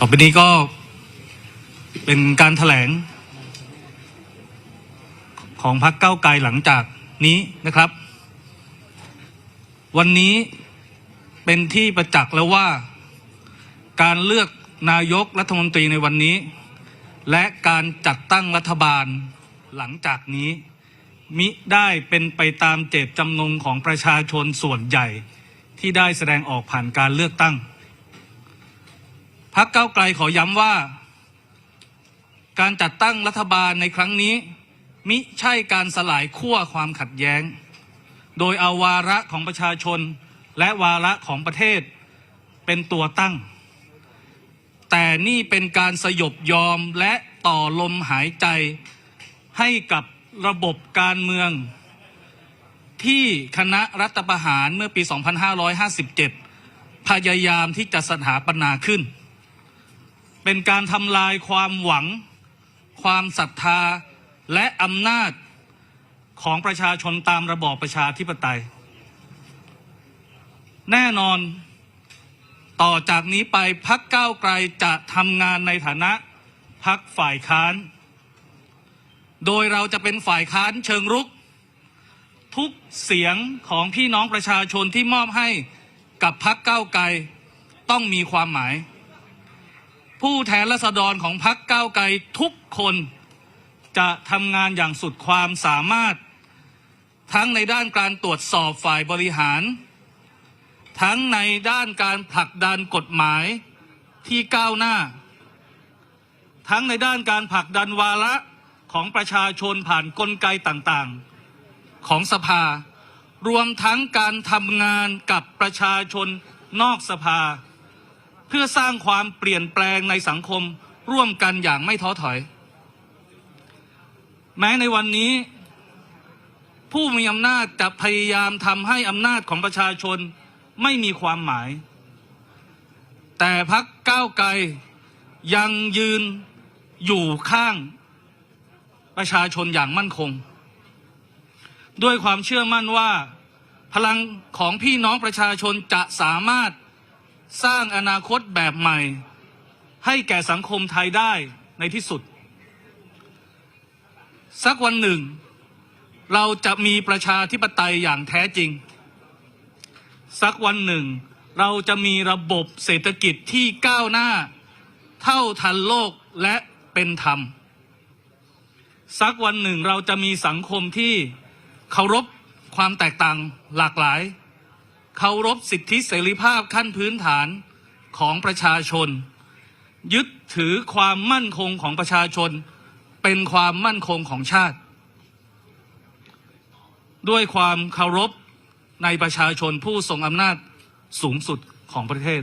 ต่อไปนี้ก็เป็นการถแถลง ของพรรคเก้าไกลหลังจากนี้นะครับ วันนี้เป็นที่ประจักษ์แล้วว่า การเลือกนายกรัฐมนตรีในวันนี้ และการจัดตั้งรัฐบาลหลังจากนี้ มิได้เป็นไปตามเจตจำนงของประชาชนส่วนใหญ่ที่ได้แสดงออกผ่านการเลือกตั้ง พักเก้าไกลขอย้ำว่า การจัดตั้งรัฐบาลในครั้งนี้ มิใช่การสลายขั้วความขัดแย้ง โดยเอาวาระของประชาชนและวาระของประเทศเป็นตัวตั้ง แต่นี่เป็นการสยบยอมและต่อลมหายใจให้กับระบบการเมือง ที่คณะรัฐประหารเมื่อปี 2557 พยายามที่จะสถาปนาขึ้น เป็นการทำลายความหวัง ความศรัทธาและอำนาจของประชาชนตามระบอบประชาธิปไตย แน่นอนต่อจากนี้ไปพักก้าวไกลจะทำงานในฐานะพักฝ่ายค้าน โดยเราจะเป็นฝ่ายค้านเชิงรุก ทุกเสียงของพี่น้องประชาชนที่มอบให้กับพักก้าวไกลต้องมีความหมาย ผู้แทนราษฎรของพักก้าวไกลทุกคนจะทำงานอย่างสุดความสามารถ ทั้งในด้านการตรวจสอบฝ่ายบริหาร ทั้งในด้านการผลักดันกฎหมายที่ก้าวหน้า ทั้งในด้านการผลักดันวาระของประชาชนผ่านกลไกต่างๆ ของสภา รวมทั้งการทำงานกับประชาชนนอกสภา เพื่อสร้างความเปลี่ยนแปลงในสังคมร่วมกันอย่างไม่ท้อถอย แม้ในวันนี้ ผู้มีอำนาจจะพยายามทำให้อำนาจของประชาชนไม่มีความหมาย แต่พักก้าวไกลยังยืนอยู่ข้างประชาชนอย่างมั่นคง ด้วยความเชื่อมั่นว่า พลังของพี่น้องประชาชนจะสามารถ สร้างอนาคตแบบใหม่ ให้แก่สังคมไทยได้ในที่สุด สักวันหนึ่ง เราจะมีประชาธิปไตยอย่างแท้จริง สักวันหนึ่ง เราจะมีระบบเศรษฐกิจที่ก้าวหน้า เท่าทันโลกและเป็นธรรม สักวันหนึ่งเราจะมีสังคมที่เคารพความแตกต่างหลากหลาย เคารพสิทธิเสรีภาพขั้นพื้นฐานของประชาชน ยึดถือความมั่นคงของประชาชน เป็นความมั่นคงของชาติ ด้วยความเคารพในประชาชนผู้ทรงอำนาจสูงสุดของประเทศ